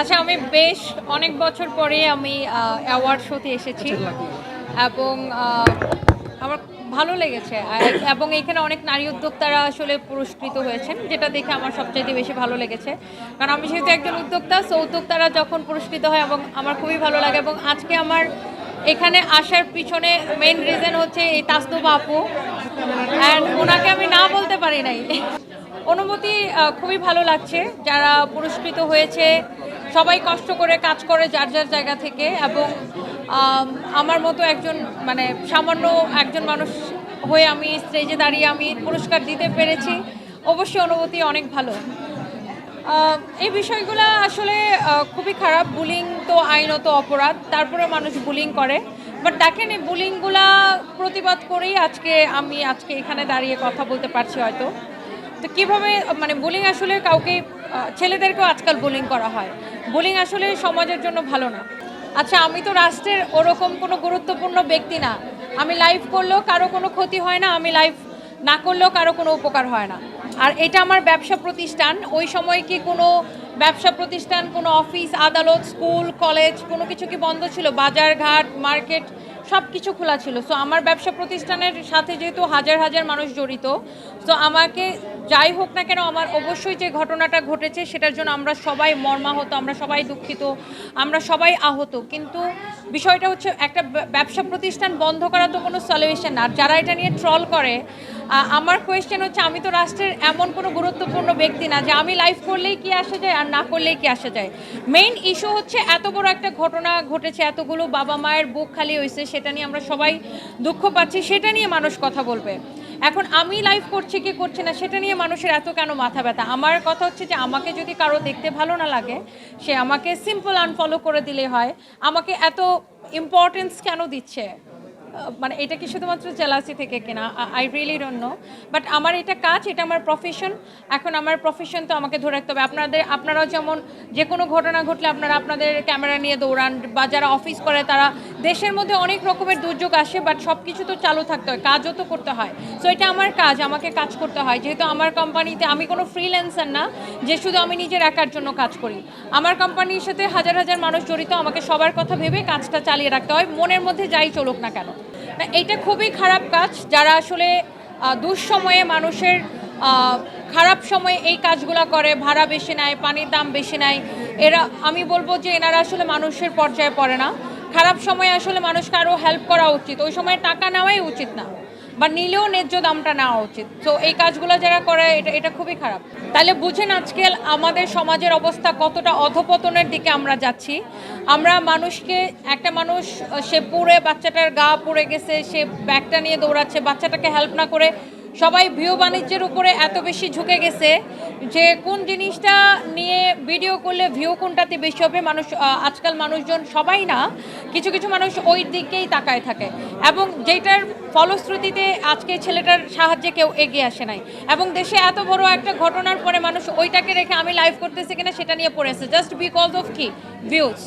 আচ্ছা আমি বেশ অনেক বছর পরে আমি অ্যাওয়ার্ড শোতে এসেছি। এবং আমার ভালো লেগেছে। এবং এখানে অনেক নারী উদ্যোক্তারা আসলে পুরস্কৃত হয়েছেন যেটা দেখে আমার সবচাইতে বেশি ভালো লেগেছে। কারণ আমি যেহেতু একজন উদ্যোক্তা সো উদ্যোক্তারা যখন পুরস্কৃত হয় এবং আমার খুবই ভালো লাগে এবং আজকে আমার এখানে আসার পিছনে মেইন রিজন হচ্ছে এই তাসনুবা আপু। অ্যান্ড ওনাকে আমি না বলতে পারি নাই। অনুভূতি আহ, খুবই ভালো লাগছে। যারা পুরস্কৃত হয়েছে সবাই কষ্ট করে কাজ করে যার যার জায়গা থেকে এবং আমার মতো একজন মানে সামান্য একজন মানুষ হয়ে আমি স্টেজে দাঁড়িয়ে আমি পুরস্কার দিতে পেরেছি। অবশ্যই অনুভূতি অনেক ভালো। এই বিষয়গুলো আসলে খুবই খারাপ। বুলিং তো আইনত অপরাধ, তারপরে মানুষ বুলিং করে। বাট দেখেন, এই বুলিংগুলা প্রতিবাদ করেই আজকে আমি আজকে এখানে দাঁড়িয়ে কথা বলতে পারছি হয়তো। তো কীভাবে মানে বুলিং আসলে কাউকে ছেলেদেরকেও আজকাল বুলিং করা হয়। বুলিং আসলে সমাজের জন্য ভালো না। আচ্ছা আমি তো রাষ্ট্রের ওরকম কোনো গুরুত্বপূর্ণ ব্যক্তি না। আমি লাইভ করলেও কারও কোনো ক্ষতি হয় না, আমি লাইভ না করলেও কারও কোনো উপকার হয় না। আর এটা আমার ব্যবসা প্রতিষ্ঠান, ওই সময় কি কোনো ব্যবসা প্রতিষ্ঠান, কোনো অফিস আদালত স্কুল কলেজ কোনো কিছু কি বন্ধ ছিল? বাজার ঘাট মার্কেট সব কিছু খোলা ছিল। সো আমার ব্যবসা প্রতিষ্ঠানের সাথে যেহেতু হাজার হাজার মানুষ জড়িত সো আমাকে যাই হোক না কেন আমার অবশ্যই যে ঘটনাটা ঘটেছে সেটার জন্য আমরা সবাই মর্মাহত, আমরা সবাই দুঃখিত, আমরা সবাই আহত। কিন্তু বিষয়টা হচ্ছে একটা ব্যবসা প্রতিষ্ঠান বন্ধ করা তো কোনো সলিউশন না। যারা এটা নিয়ে ট্রল করে আমার কোয়েশ্চেন হচ্ছে, আমি তো রাষ্ট্রের এমন কোনো গুরুত্বপূর্ণ ব্যক্তি না যে আমি লাইভ করলেই কি আসা যায় আর না করলেই কি আসা যায়। মেইন ইস্যু হচ্ছে এত বড় একটা ঘটনা ঘটেছে, এতগুলো বাবা মায়ের বুক খালি হয়েছে সেটা নিয়ে আমরা সবাই দুঃখ পাচ্ছি, সেটা নিয়ে মানুষ কথা বলবে। এখন আমি লাইভ করছি কি করছি না, সেটা নিয়ে মানুষের এত কেন মাথা ব্যথা? আমার কথা হচ্ছে যে আমাকে যদি কারও দেখতে ভালো না লাগে, সে আমাকে সিম্পল আনফলো করে দিলে হয়, আমাকে এত ইম্পর্টেন্স কেন দিচ্ছে? মানে এটা কি শুধুমাত্র জেলাসি থেকে কেনা? I really don't know but আমার এটা কাজ, এটা আমার প্রফেশন এখন আমার প্রফেশন তো আমাকে ধরে রাখতে হবে। আপনাদের, আপনারাও যেমন যে কোনো ঘটনা ঘটলে আপনারা আপনাদের ক্যামেরা নিয়ে দৌড়ান বা যারা অফিস করে, তারা দেশের মধ্যে অনেক রকমের দুর্যোগ আসে বাট সব কিছু তো চালু থাকতে হয়, কাজও তো করতে হয়। সো এটা আমার কাজ, আমাকে কাজ করতে হয়। যেহেতু আমার কোম্পানিতে আমি কোনো ফ্রিল্যান্সার না, যে শুধু আমি নিজের একার জন্য কাজ করি। আমার কোম্পানির সাথে হাজার হাজার মানুষ জড়িত, আমাকে সবার কথা ভেবে কাজটা চালিয়ে রাখতে হয়, মনের মধ্যে যাই চলুক না কেন। না, এটা খুবই খারাপ কাজ, যারা আসলে দুঃসময়ে মানুষের খারাপ সময়ে এই কাজগুলো করে, ভাড়া বেশি নেয়, পানির দাম বেশি নেয়, এরা, আমি বলব যে এনারা আসলে মানুষের পর্যায়ে পড়ে না। খারাপ সময়ে আসলে মানুষকে আরও হেল্প করা উচিত। ওই সময় টাকা নেওয়াই উচিত না। বা নিলেও ন্যায্য দামটা নেওয়া উচিত। তো এই কাজগুলো যারা করে, এটা এটা খুবই খারাপ। তাহলে বুঝেন আজকাল আমাদের সমাজের অবস্থা কতটা অধপতনের দিকে আমরা যাচ্ছি। আমরা মানুষকে, একটা মানুষ, সে পুড়ে বাচ্চাটার গা পুড়ে গেছে, সে ব্যাগটা নিয়ে দৌড়াচ্ছে, বাচ্চাটাকে হেল্প না করে সবাই ভিউ বাণিজ্যের উপরে এত বেশি ঝুঁকে গেছে যে কোন জিনিসটা নিয়ে ভিডিও করলে ভিউ কোনটাতে বেশি হবে, মানুষ আজকাল মানুষজন সবাই না, কিছু কিছু মানুষ ওই দিকেই তাকায় থাকে। এবং যেটার ফলশ্রুতিতে আজকে ছেলেটার সাহায্যে কেউ এগিয়ে আসে নাই। এবং দেশে এত বড় একটা ঘটনার পরে মানুষ ওইটাকে রেখে আমি লাইভ করতেছি কিনা সেটা নিয়ে পড়েছে জাস্ট বিকজ অফ কি? ভিউজ